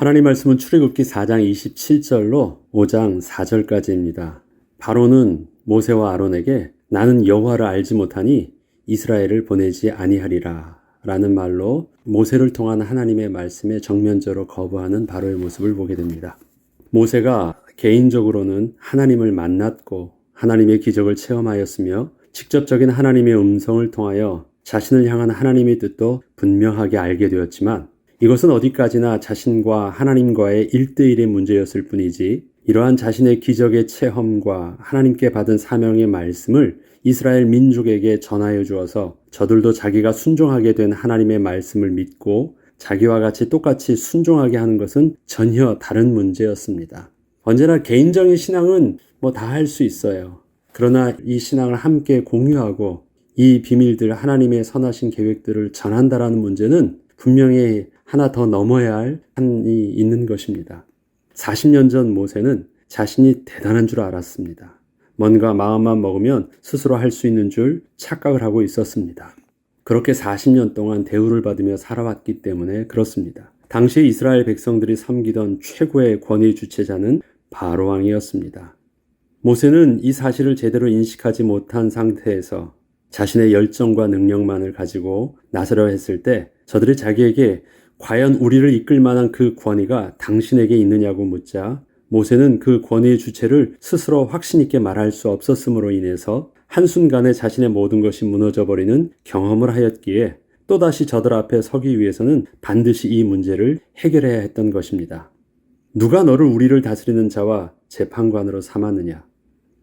하나님 말씀은 출애굽기 4장 27절로 5장 4절까지입니다. 바로는 모세와 아론에게 나는 여호와를 알지 못하니 이스라엘을 보내지 아니하리라 라는 말로 모세를 통한 하나님의 말씀에 정면적으로 거부하는 바로의 모습을 보게 됩니다. 모세가 개인적으로는 하나님을 만났고 하나님의 기적을 체험하였으며 직접적인 하나님의 음성을 통하여 자신을 향한 하나님의 뜻도 분명하게 알게 되었지만 이것은 어디까지나 자신과 하나님과의 일대일의 문제였을 뿐이지 이러한 자신의 기적의 체험과 하나님께 받은 사명의 말씀을 이스라엘 민족에게 전하여 주어서 저들도 자기가 순종하게 된 하나님의 말씀을 믿고 자기와 같이 똑같이 순종하게 하는 것은 전혀 다른 문제였습니다. 언제나 개인적인 신앙은 뭐 다 할 수 있어요. 그러나 이 신앙을 함께 공유하고 이 비밀들 하나님의 선하신 계획들을 전한다라는 문제는 분명히 하나 더 넘어야 할 한이 있는 것입니다. 40년 전 모세는 자신이 대단한 줄 알았습니다. 뭔가 마음만 먹으면 스스로 할 수 있는 줄 착각을 하고 있었습니다. 그렇게 40년 동안 대우를 받으며 살아왔기 때문에 그렇습니다. 당시 이스라엘 백성들이 섬기던 최고의 권위 주체자는 바로왕이었습니다. 모세는 이 사실을 제대로 인식하지 못한 상태에서 자신의 열정과 능력만을 가지고 나서려 했을 때 저들이 자기에게 과연 우리를 이끌 만한 그 권위가 당신에게 있느냐고 묻자 모세는 그 권위의 주체를 스스로 확신있게 말할 수 없었으므로 인해서 한순간에 자신의 모든 것이 무너져 버리는 경험을 하였기에 또다시 저들 앞에 서기 위해서는 반드시 이 문제를 해결해야 했던 것입니다. 누가 너를 우리를 다스리는 자와 재판관으로 삼았느냐?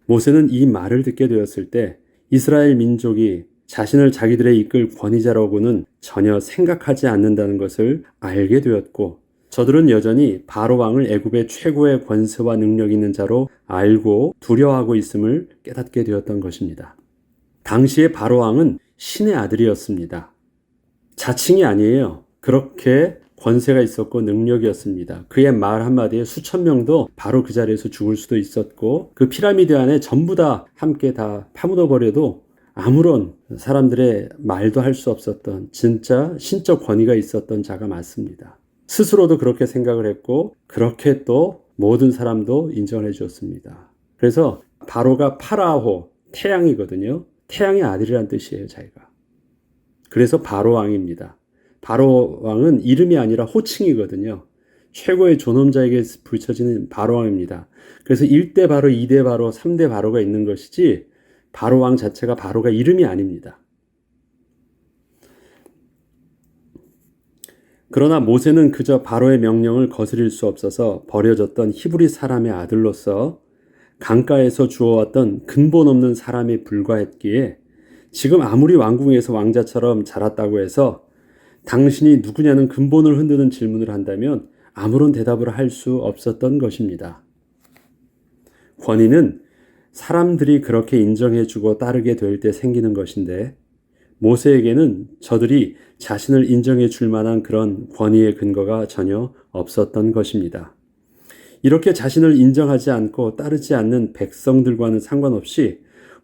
모세는 이 말을 듣게 되었을 때 이스라엘 민족이 자신을 자기들의 이끌 권위자라고는 전혀 생각하지 않는다는 것을 알게 되었고 저들은 여전히 바로 왕을 애굽의 최고의 권세와 능력 있는 자로 알고 두려워하고 있음을 깨닫게 되었던 것입니다. 당시의 바로 왕은 신의 아들이었습니다. 자칭이 아니에요. 그렇게 권세가 있었고 능력이었습니다. 그의 말 한마디에 수천 명도 바로 그 자리에서 죽을 수도 있었고 그 피라미드 안에 전부 다 함께 다 파묻어 버려도 아무런 사람들의 말도 할 수 없었던 진짜 신적 권위가 있었던 자가 맞습니다. 스스로도 그렇게 생각을 했고 그렇게 또 모든 사람도 인정을 해 주었습니다. 그래서 바로가 파라호 태양이거든요. 태양의 아들이란 뜻이에요, 자기가. 그래서 바로 왕입니다. 바로 왕은 이름이 아니라 호칭이거든요. 최고의 존엄자에게 붙여지는 바로 왕입니다. 그래서 1대 바로, 2대 바로, 3대 바로가 있는 것이지 바로 왕 자체가 바로가 이름이 아닙니다. 그러나 모세는 그저 바로의 명령을 거스릴 수 없어서 버려졌던 히브리 사람의 아들로서 강가에서 주워왔던 근본 없는 사람에 불과했기에 지금 아무리 왕궁에서 왕자처럼 자랐다고 해서 당신이 누구냐는 근본을 흔드는 질문을 한다면 아무런 대답을 할 수 없었던 것입니다. 권위는 사람들이 그렇게 인정해주고 따르게 될 때 생기는 것인데 모세에게는 저들이 자신을 인정해 줄 만한 그런 권위의 근거가 전혀 없었던 것입니다. 이렇게 자신을 인정하지 않고 따르지 않는 백성들과는 상관없이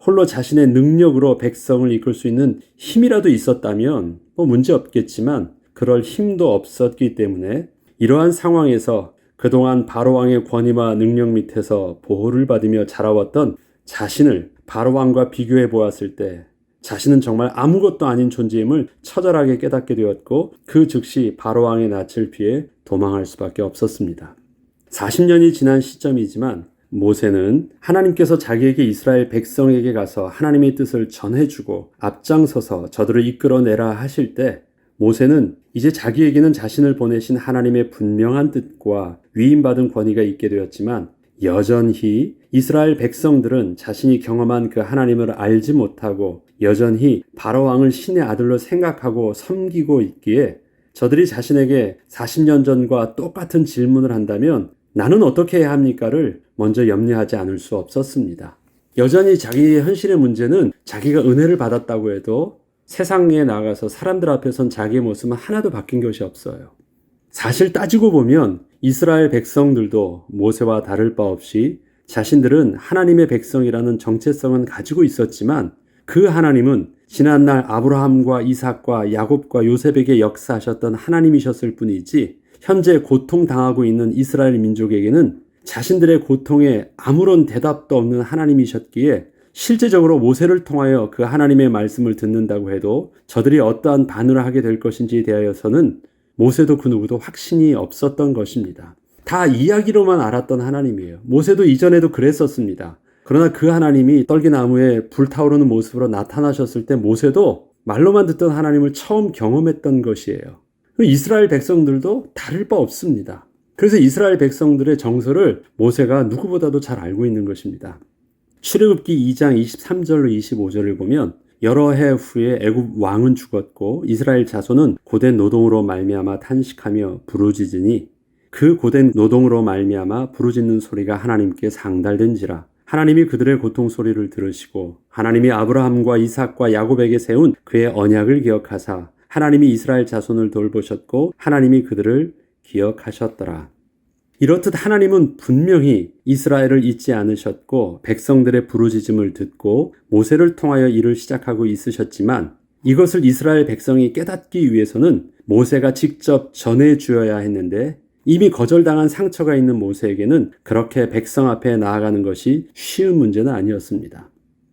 홀로 자신의 능력으로 백성을 이끌 수 있는 힘이라도 있었다면 뭐 문제 없겠지만 그럴 힘도 없었기 때문에 이러한 상황에서 그동안 바로왕의 권위와 능력 밑에서 보호를 받으며 자라왔던 자신을 바로왕과 비교해 보았을 때 자신은 정말 아무것도 아닌 존재임을 처절하게 깨닫게 되었고 그 즉시 바로왕의 낯을 피해 도망할 수밖에 없었습니다. 40년이 지난 시점이지만 모세는 하나님께서 자기에게 이스라엘 백성에게 가서 하나님의 뜻을 전해주고 앞장서서 저들을 이끌어내라 하실 때 모세는 이제 자기에게는 자신을 보내신 하나님의 분명한 뜻과 위임받은 권위가 있게 되었지만 여전히 이스라엘 백성들은 자신이 경험한 그 하나님을 알지 못하고 여전히 바로왕을 신의 아들로 생각하고 섬기고 있기에 저들이 자신에게 40년 전과 똑같은 질문을 한다면 나는 어떻게 해야 합니까를 먼저 염려하지 않을 수 없었습니다. 여전히 자기의 현실의 문제는 자기가 은혜를 받았다고 해도 세상에 나가서 사람들 앞에 선 자기의 모습은 하나도 바뀐 것이 없어요. 사실 따지고 보면 이스라엘 백성들도 모세와 다를 바 없이 자신들은 하나님의 백성이라는 정체성은 가지고 있었지만 그 하나님은 지난날 아브라함과 이삭과 야곱과 요셉에게 역사하셨던 하나님이셨을 뿐이지 현재 고통당하고 있는 이스라엘 민족에게는 자신들의 고통에 아무런 대답도 없는 하나님이셨기에 실제적으로 모세를 통하여 그 하나님의 말씀을 듣는다고 해도 저들이 어떠한 반응을 하게 될 것인지에 대하여서는 모세도 그 누구도 확신이 없었던 것입니다. 다 이야기로만 알았던 하나님이에요. 모세도 이전에도 그랬었습니다. 그러나 그 하나님이 떨기나무에 불타오르는 모습으로 나타나셨을 때 모세도 말로만 듣던 하나님을 처음 경험했던 것이에요. 이스라엘 백성들도 다를 바 없습니다. 그래서 이스라엘 백성들의 정서를 모세가 누구보다도 잘 알고 있는 것입니다. 출애굽기 2장 23절로 25절을 보면 여러 해 후에 애굽 왕은 죽었고 이스라엘 자손은 고된 노동으로 말미암아 탄식하며 부르짖으니 그 고된 노동으로 말미암아 부르짖는 소리가 하나님께 상달된지라 하나님이 그들의 고통 소리를 들으시고 하나님이 아브라함과 이삭과 야곱에게 세운 그의 언약을 기억하사 하나님이 이스라엘 자손을 돌보셨고 하나님이 그들을 기억하셨더라. 이렇듯 하나님은 분명히 이스라엘을 잊지 않으셨고 백성들의 부르짖음을 듣고 모세를 통하여 일을 시작하고 있으셨지만 이것을 이스라엘 백성이 깨닫기 위해서는 모세가 직접 전해 주어야 했는데 이미 거절당한 상처가 있는 모세에게는 그렇게 백성 앞에 나아가는 것이 쉬운 문제는 아니었습니다.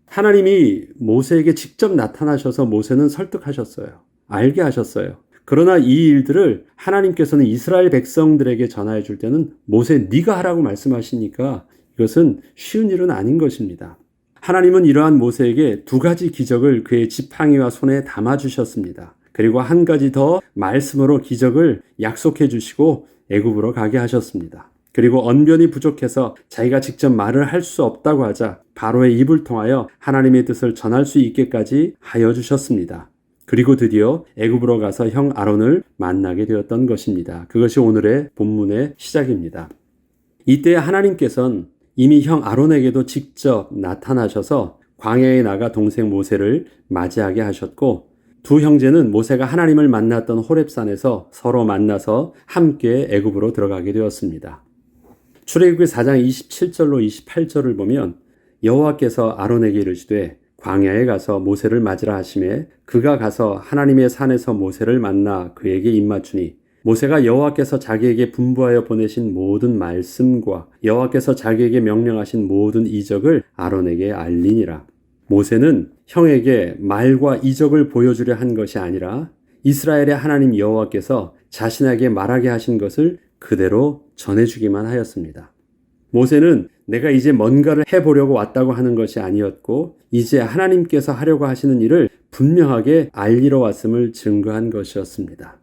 하나님이 모세에게 직접 나타나셔서 모세는 설득하셨어요. 알게 하셨어요. 그러나 이 일들을 하나님께서는 이스라엘 백성들에게 전하여 줄 때는 모세 네가 하라고 말씀하시니까 이것은 쉬운 일은 아닌 것입니다. 하나님은 이러한 모세에게 두 가지 기적을 그의 지팡이와 손에 담아 주셨습니다. 그리고 한 가지 더 말씀으로 기적을 약속해 주시고 애굽으로 가게 하셨습니다. 그리고 언변이 부족해서 자기가 직접 말을 할 수 없다고 하자 바로의 입을 통하여 하나님의 뜻을 전할 수 있게까지 하여 주셨습니다. 그리고 드디어 애굽으로 가서 형 아론을 만나게 되었던 것입니다. 그것이 오늘의 본문의 시작입니다. 이때 하나님께서는 이미 형 아론에게도 직접 나타나셔서 광야에 나가 동생 모세를 맞이하게 하셨고 두 형제는 모세가 하나님을 만났던 호렙산에서 서로 만나서 함께 애굽으로 들어가게 되었습니다. 출애굽기 4장 27절로 28절을 보면 여호와께서 아론에게 이르시되 광야에 가서 모세를 맞으라 하심에 그가 가서 하나님의 산에서 모세를 만나 그에게 입맞추니 모세가 여호와께서 자기에게 분부하여 보내신 모든 말씀과 여호와께서 자기에게 명령하신 모든 이적을 아론에게 알리니라. 모세는 형에게 말과 이적을 보여주려 한 것이 아니라 이스라엘의 하나님 여호와께서 자신에게 말하게 하신 것을 그대로 전해주기만 하였습니다. 모세는 내가 이제 뭔가를 해보려고 왔다고 하는 것이 아니었고, 이제 하나님께서 하려고 하시는 일을 분명하게 알리러 왔음을 증거한 것이었습니다.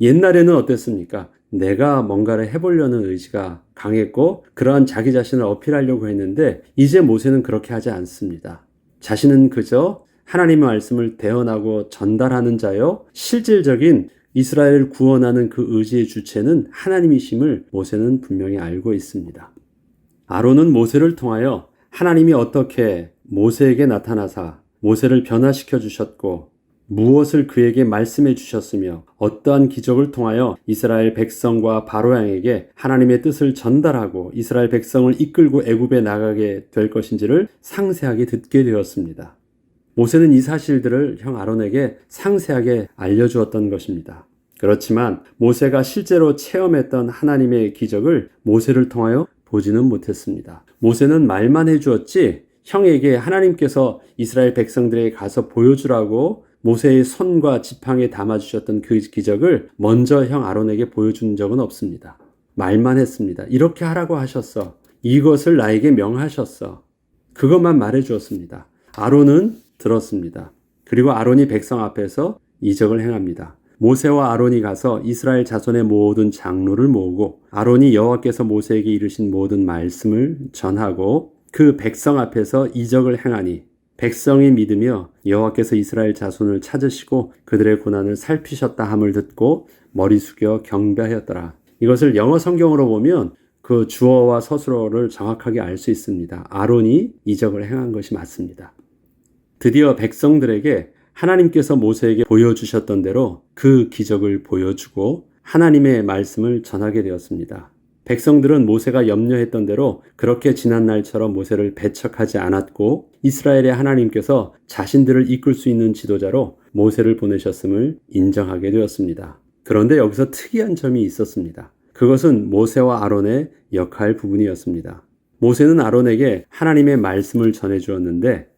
옛날에는 어땠습니까? 내가 뭔가를 해보려는 의지가 강했고, 그러한 자기 자신을 어필하려고 했는데, 이제 모세는 그렇게 하지 않습니다. 자신은 그저 하나님의 말씀을 대언하고 전달하는 자요, 실질적인 이스라엘을 구원하는 그 의지의 주체는 하나님이심을 모세는 분명히 알고 있습니다. 아론은 모세를 통하여 하나님이 어떻게 모세에게 나타나사 모세를 변화시켜 주셨고 무엇을 그에게 말씀해 주셨으며 어떠한 기적을 통하여 이스라엘 백성과 바로양에게 하나님의 뜻을 전달하고 이스라엘 백성을 이끌고 애굽에 나가게 될 것인지를 상세하게 듣게 되었습니다. 모세는 이 사실들을 형 아론에게 상세하게 알려주었던 것입니다. 그렇지만 모세가 실제로 체험했던 하나님의 기적을 모세를 통하여 보지는 못했습니다. 모세는 말만 해주었지 형에게 하나님께서 이스라엘 백성들에게 가서 보여주라고 모세의 손과 지팡이에 담아주셨던 그 기적을 먼저 형 아론에게 보여준 적은 없습니다. 말만 했습니다. 이렇게 하라고 하셨어. 이것을 나에게 명하셨어. 그것만 말해 주었습니다. 아론은 들었습니다. 그리고 아론이 백성 앞에서 이적을 행합니다. 모세와 아론이 가서 이스라엘 자손의 모든 장로를 모으고 아론이 여호와께서 모세에게 이르신 모든 말씀을 전하고 그 백성 앞에서 이적을 행하니 백성이 믿으며 여호와께서 이스라엘 자손을 찾으시고 그들의 고난을 살피셨다 함을 듣고 머리 숙여 경배하였더라. 이것을 영어 성경으로 보면 그 주어와 서술어를 정확하게 알 수 있습니다. 아론이 이적을 행한 것이 맞습니다. 드디어 백성들에게 하나님께서 모세에게 보여주셨던 대로 그 기적을 보여주고 하나님의 말씀을 전하게 되었습니다. 백성들은 모세가 염려했던 대로 그렇게 지난 날처럼 모세를 배척하지 않았고 이스라엘의 하나님께서 자신들을 이끌 수 있는 지도자로 모세를 보내셨음을 인정하게 되었습니다. 그런데 여기서 특이한 점이 있었습니다. 그것은 모세와 아론의 역할 부분이었습니다. 모세는 아론에게 하나님의 말씀을 전해 주었는데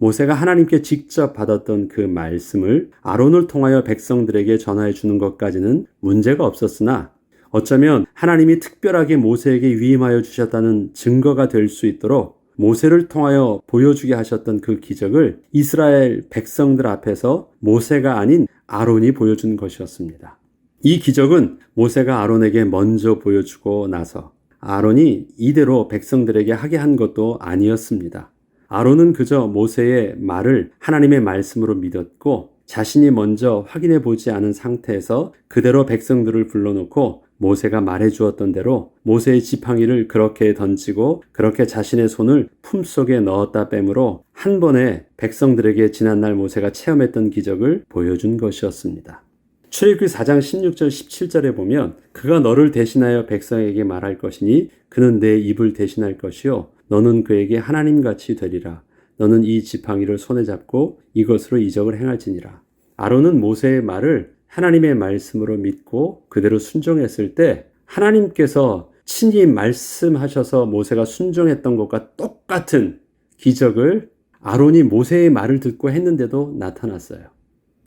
모세가 하나님께 직접 받았던 그 말씀을 아론을 통하여 백성들에게 전하여 주는 것까지는 문제가 없었으나 어쩌면 하나님이 특별하게 모세에게 위임하여 주셨다는 증거가 될 수 있도록 모세를 통하여 보여주게 하셨던 그 기적을 이스라엘 백성들 앞에서 모세가 아닌 아론이 보여준 것이었습니다. 이 기적은 모세가 아론에게 먼저 보여주고 나서 아론이 이대로 백성들에게 하게 한 것도 아니었습니다. 아론은 그저 모세의 말을 하나님의 말씀으로 믿었고 자신이 먼저 확인해 보지 않은 상태에서 그대로 백성들을 불러놓고 모세가 말해 주었던 대로 모세의 지팡이를 그렇게 던지고 그렇게 자신의 손을 품속에 넣었다 빼므로 한 번에 백성들에게 지난날 모세가 체험했던 기적을 보여준 것이었습니다. 출애굽기 4장 16절 17절에 보면 그가 너를 대신하여 백성에게 말할 것이니 그는 내 입을 대신할 것이요 너는 그에게 하나님 같이 되리라 너는 이 지팡이를 손에 잡고 이것으로 이적을 행할지니라 아론은 모세의 말을 하나님의 말씀으로 믿고 그대로 순종했을 때 하나님께서 친히 말씀하셔서 모세가 순종했던 것과 똑같은 기적을 아론이 모세의 말을 듣고 했는데도 나타났어요.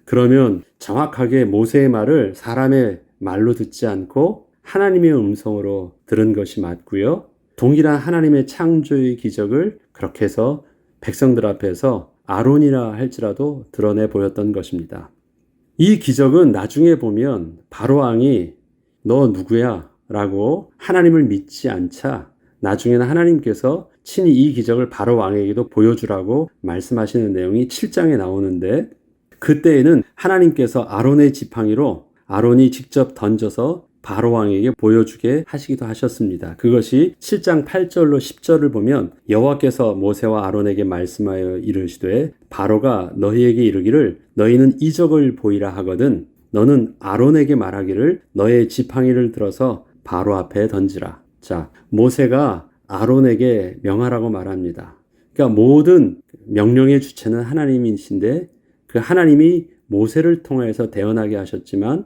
그러면 정확하게 모세의 말을 사람의 말로 듣지 않고 하나님의 음성으로 들은 것이 맞고요. 동일한 하나님의 창조의 기적을 그렇게 해서 백성들 앞에서 아론이라 할지라도 드러내 보였던 것입니다. 이 기적은 나중에 보면 바로왕이 너 누구야? 라고 하나님을 믿지 않자 나중에는 하나님께서 친히 이 기적을 바로왕에게도 보여주라고 말씀하시는 내용이 7장에 나오는데 그때에는 하나님께서 아론의 지팡이로 아론이 직접 던져서 바로 왕에게 보여주게 하시기도 하셨습니다. 그것이 7장 8절로 10절을 보면 여호와께서 모세와 아론에게 말씀하여 이르시되 바로가 너희에게 이르기를 너희는 이적을 보이라 하거든 너는 아론에게 말하기를 너의 지팡이를 들어서 바로 앞에 던지라. 자, 모세가 아론에게 명하라고 말합니다. 그러니까 모든 명령의 주체는 하나님이신데 그 하나님이 모세를 통해서 대언하게 하셨지만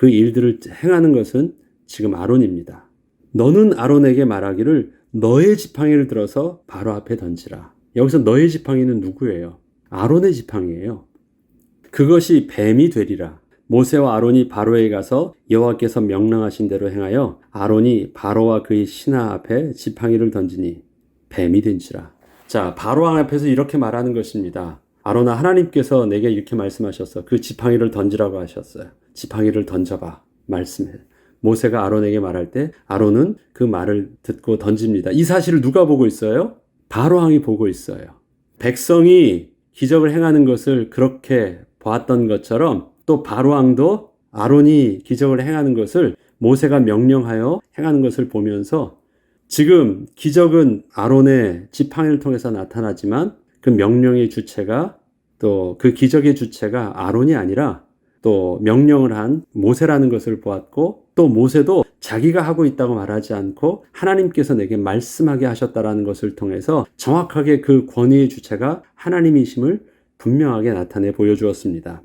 그 일들을 행하는 것은 지금 아론입니다. 너는 아론에게 말하기를 너의 지팡이를 들어서 바로 앞에 던지라. 여기서 너의 지팡이는 누구예요? 아론의 지팡이예요. 그것이 뱀이 되리라. 모세와 아론이 바로에 가서 여호와께서 명령하신 대로 행하여 아론이 바로와 그의 신하 앞에 지팡이를 던지니 뱀이 된지라. 자, 바로 왕 앞에서 이렇게 말하는 것입니다. 아론아 하나님께서 내게 이렇게 말씀하셨어. 그 지팡이를 던지라고 하셨어요. 지팡이를 던져봐. 말씀해. 모세가 아론에게 말할 때 아론은 그 말을 듣고 던집니다. 이 사실을 누가 보고 있어요? 바로왕이 보고 있어요. 백성이 기적을 행하는 것을 그렇게 보았던 것처럼 또 바로왕도 아론이 기적을 행하는 것을 모세가 명령하여 행하는 것을 보면서 지금 기적은 아론의 지팡이를 통해서 나타나지만 그 명령의 주체가 또 그 기적의 주체가 아론이 아니라 또 명령을 한 모세라는 것을 보았고 또 모세도 자기가 하고 있다고 말하지 않고 하나님께서 내게 말씀하게 하셨다라는 것을 통해서 정확하게 그 권위의 주체가 하나님이심을 분명하게 나타내 보여주었습니다.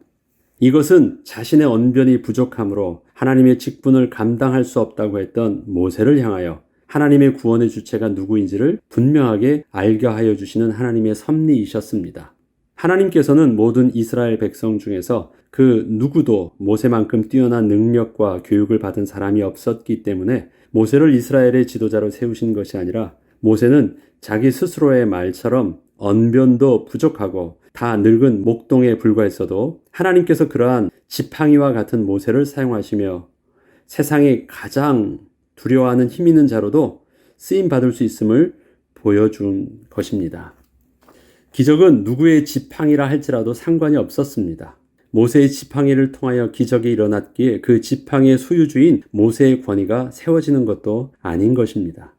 이것은 자신의 언변이 부족함으로 하나님의 직분을 감당할 수 없다고 했던 모세를 향하여 하나님의 구원의 주체가 누구인지를 분명하게 알게 하여 주시는 하나님의 섭리이셨습니다. 하나님께서는 모든 이스라엘 백성 중에서 그 누구도 모세만큼 뛰어난 능력과 교육을 받은 사람이 없었기 때문에 모세를 이스라엘의 지도자로 세우신 것이 아니라 모세는 자기 스스로의 말처럼 언변도 부족하고 다 늙은 목동에 불과했어도 하나님께서 그러한 지팡이와 같은 모세를 사용하시며 세상에 가장 두려워하는 힘 있는 자로도 쓰임 받을 수 있음을 보여준 것입니다. 기적은 누구의 지팡이라 할지라도 상관이 없었습니다. 모세의 지팡이를 통하여 기적이 일어났기에 그 지팡이의 소유주인 모세의 권위가 세워지는 것도 아닌 것입니다.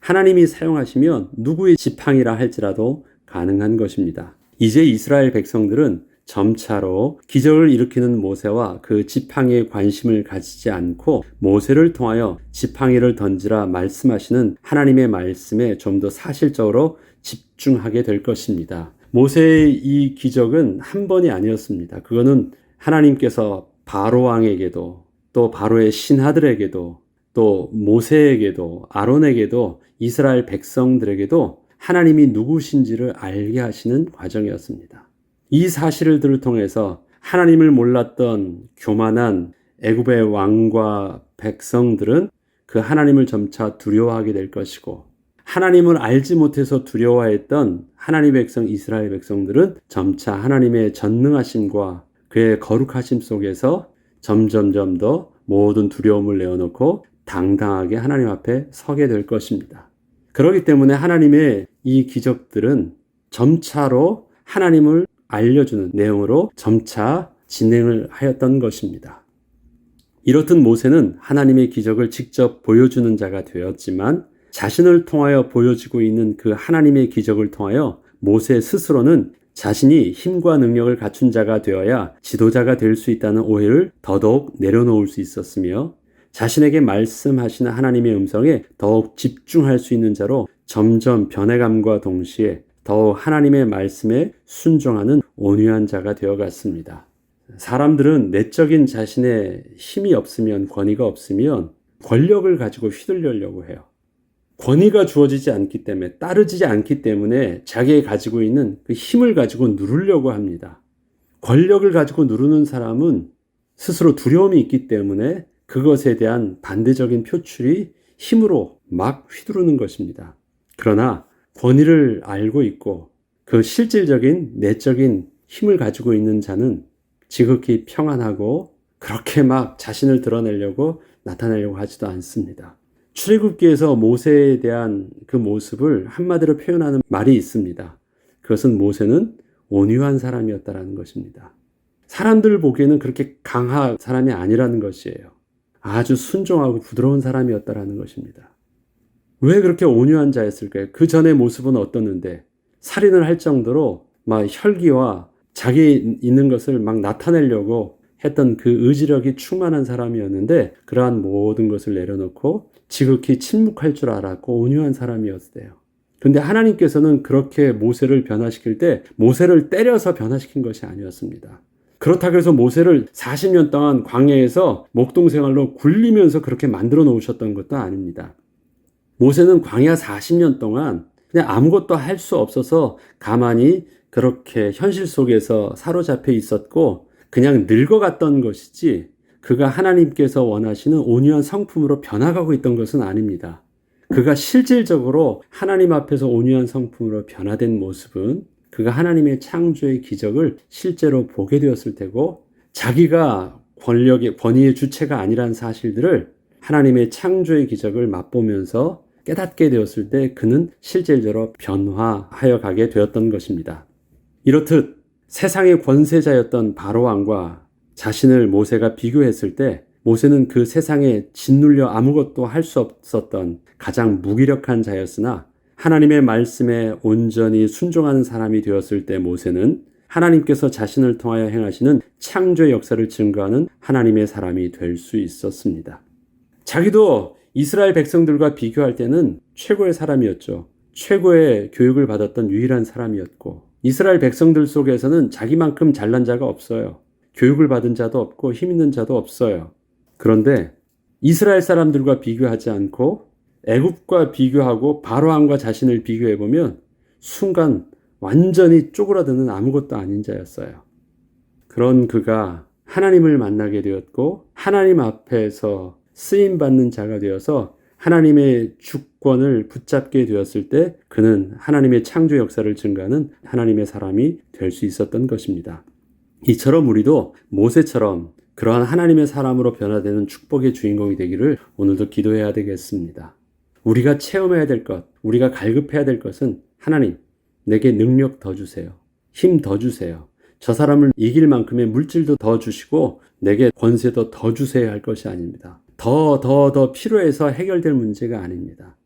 하나님이 사용하시면 누구의 지팡이라 할지라도 가능한 것입니다. 이제 이스라엘 백성들은 점차로 기적을 일으키는 모세와 그 지팡이에 관심을 가지지 않고 모세를 통하여 지팡이를 던지라 말씀하시는 하나님의 말씀에 좀 더 사실적으로 집중하게 될 것입니다. 모세의 이 기적은 한 번이 아니었습니다. 그거는 하나님께서 바로 왕에게도 또 바로의 신하들에게도 또또 모세에게도 아론에게도 이스라엘 백성들에게도 하나님이 누구신지를 알게 하시는 과정이었습니다. 이 사실을 들을 통해서 하나님을 몰랐던 교만한 애굽의 왕과 백성들은 그 하나님을 점차 두려워하게 될 것이고 하나님을 알지 못해서 두려워했던 하나님의 백성 이스라엘 백성들은 점차 하나님의 전능하심과 그의 거룩하심 속에서 점점점 더 모든 두려움을 내어놓고 당당하게 하나님 앞에 서게 될 것입니다. 그렇기 때문에 하나님의 이 기적들은 점차로 하나님을 알려주는 내용으로 점차 진행을 하였던 것입니다. 이렇듯 모세는 하나님의 기적을 직접 보여주는 자가 되었지만 자신을 통하여 보여지고 있는 그 하나님의 기적을 통하여 모세 스스로는 자신이 힘과 능력을 갖춘 자가 되어야 지도자가 될 수 있다는 오해를 더더욱 내려놓을 수 있었으며 자신에게 말씀하시는 하나님의 음성에 더욱 집중할 수 있는 자로 점점 변해감과 동시에 더욱 하나님의 말씀에 순종하는 온유한 자가 되어 갔습니다. 사람들은 내적인 자신의 힘이 없으면 권위가 없으면 권력을 가지고 휘둘려려고 해요. 권위가 주어지지 않기 때문에 따르지 않기 때문에 자기가 가지고 있는 그 힘을 가지고 누르려고 합니다. 권력을 가지고 누르는 사람은 스스로 두려움이 있기 때문에 그것에 대한 반대적인 표출이 힘으로 막 휘두르는 것입니다. 그러나 권위를 알고 있고 그 실질적인 내적인 힘을 가지고 있는 자는 지극히 평안하고 그렇게 막 자신을 드러내려고 나타내려고 하지도 않습니다. 출애굽기에서 모세에 대한 그 모습을 한마디로 표현하는 말이 있습니다. 그것은 모세는 온유한 사람이었다라는 것입니다. 사람들 보기에는 그렇게 강한 사람이 아니라는 것이에요. 아주 순종하고 부드러운 사람이었다라는 것입니다. 왜 그렇게 온유한 자였을까요? 그 전의 모습은 어떻는데 살인을 할 정도로 막 혈기와 자기 있는 것을 막 나타내려고 했던 그 의지력이 충만한 사람이었는데 그러한 모든 것을 내려놓고 지극히 침묵할 줄 알았고 온유한 사람이었어요. 근데 하나님께서는 그렇게 모세를 변화시킬 때 모세를 때려서 변화시킨 것이 아니었습니다. 그렇다고 해서 모세를 40년 동안 광야에서 목동 생활로 굴리면서 그렇게 만들어 놓으셨던 것도 아닙니다. 모세는 광야 40년 동안 그냥 아무것도 할 수 없어서 가만히 그렇게 현실 속에서 사로잡혀 있었고 그냥 늙어갔던 것이지 그가 하나님께서 원하시는 온유한 성품으로 변화가고 있던 것은 아닙니다. 그가 실질적으로 하나님 앞에서 온유한 성품으로 변화된 모습은 그가 하나님의 창조의 기적을 실제로 보게 되었을 테고 자기가 권력의 권위의 주체가 아니라는 사실들을 하나님의 창조의 기적을 맛보면서 깨닫게 되었을 때 그는 실질적으로 변화하여 가게 되었던 것입니다. 이렇듯 세상의 권세자였던 바로 왕과 자신을 모세가 비교했을 때 모세는 그 세상에 짓눌려 아무것도 할 수 없었던 가장 무기력한 자였으나 하나님의 말씀에 온전히 순종하는 사람이 되었을 때 모세는 하나님께서 자신을 통하여 행하시는 창조의 역사를 증거하는 하나님의 사람이 될 수 있었습니다. 자기도 이스라엘 백성들과 비교할 때는 최고의 사람이었죠. 최고의 교육을 받았던 유일한 사람이었고, 이스라엘 백성들 속에서는 자기만큼 잘난 자가 없어요. 교육을 받은 자도 없고 힘 있는 자도 없어요. 그런데 이스라엘 사람들과 비교하지 않고 애굽과 비교하고 바로왕과 자신을 비교해 보면 순간 완전히 쪼그라드는 아무것도 아닌 자였어요. 그런 그가 하나님을 만나게 되었고 하나님 앞에서 쓰임 받는 자가 되어서 하나님의 주권을 붙잡게 되었을 때 그는 하나님의 창조 역사를 증가하는 하나님의 사람이 될 수 있었던 것입니다. 이처럼 우리도 모세처럼 그러한 하나님의 사람으로 변화되는 축복의 주인공이 되기를 오늘도 기도해야 되겠습니다. 우리가 체험해야 될 것, 우리가 갈급해야 될 것은 하나님, 내게 능력 더 주세요. 힘 더 주세요. 저 사람을 이길 만큼의 물질도 더 주시고 내게 권세도 더 주세요 할 것이 아닙니다. 더, 더, 더 필요해서 해결될 문제가 아닙니다.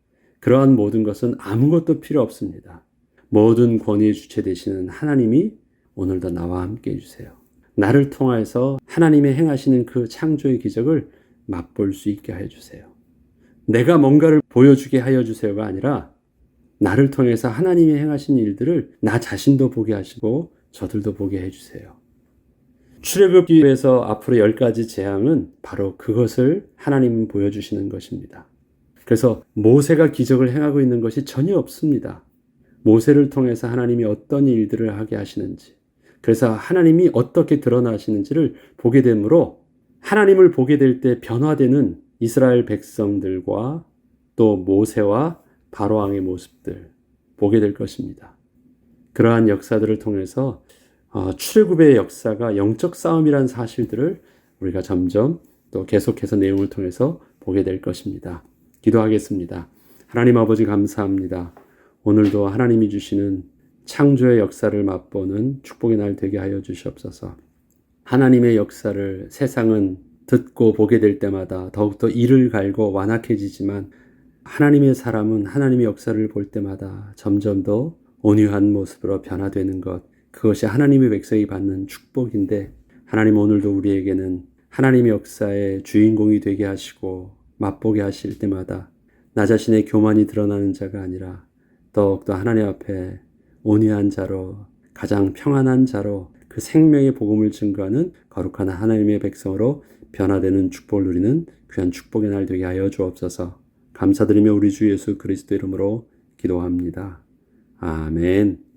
그러한 모든 것은 아무것도 필요 없습니다. 모든 권위의 주체 되시는 하나님이 오늘도 나와 함께 해주세요. 나를 통해서 하나님의 행하시는 그 창조의 기적을 맛볼 수 있게 해주세요. 내가 뭔가를 보여주게 하여 주세요가 아니라 나를 통해서 하나님이 행하신 일들을 나 자신도 보게 하시고 저들도 보게 해주세요. 출애굽기에서 앞으로 열 가지 재앙은 바로 그것을 하나님은 보여주시는 것입니다. 그래서 모세가 기적을 행하고 있는 것이 전혀 없습니다. 모세를 통해서 하나님이 어떤 일들을 하게 하시는지, 그래서 하나님이 어떻게 드러나시는지를 보게 되므로 하나님을 보게 될 때 변화되는 이스라엘 백성들과 또 모세와 바로왕의 모습들 보게 될 것입니다. 그러한 역사들을 통해서 어, 출애굽의 역사가 영적 싸움이라는 사실들을 우리가 점점 또 계속해서 내용을 통해서 보게 될 것입니다. 기도하겠습니다. 하나님 아버지 감사합니다. 오늘도 하나님이 주시는 창조의 역사를 맛보는 축복의 날 되게 하여 주시옵소서. 하나님의 역사를 세상은 듣고 보게 될 때마다 더욱더 이를 갈고 완악해지지만 하나님의 사람은 하나님의 역사를 볼 때마다 점점 더 온유한 모습으로 변화되는 것. 그것이 하나님의 백성이 받는 축복인데 하나님 오늘도 우리에게는 하나님의 역사의 주인공이 되게 하시고 맛보게 하실 때마다 나 자신의 교만이 드러나는 자가 아니라 더욱더 하나님 앞에 온유한 자로 가장 평안한 자로 그 생명의 복음을 증거하는 거룩한 하나님의 백성으로 변화되는 축복을 누리는 귀한 축복의 날 되게 하여 주옵소서. 감사드리며 우리 주 예수 그리스도 이름으로 기도합니다. 아멘.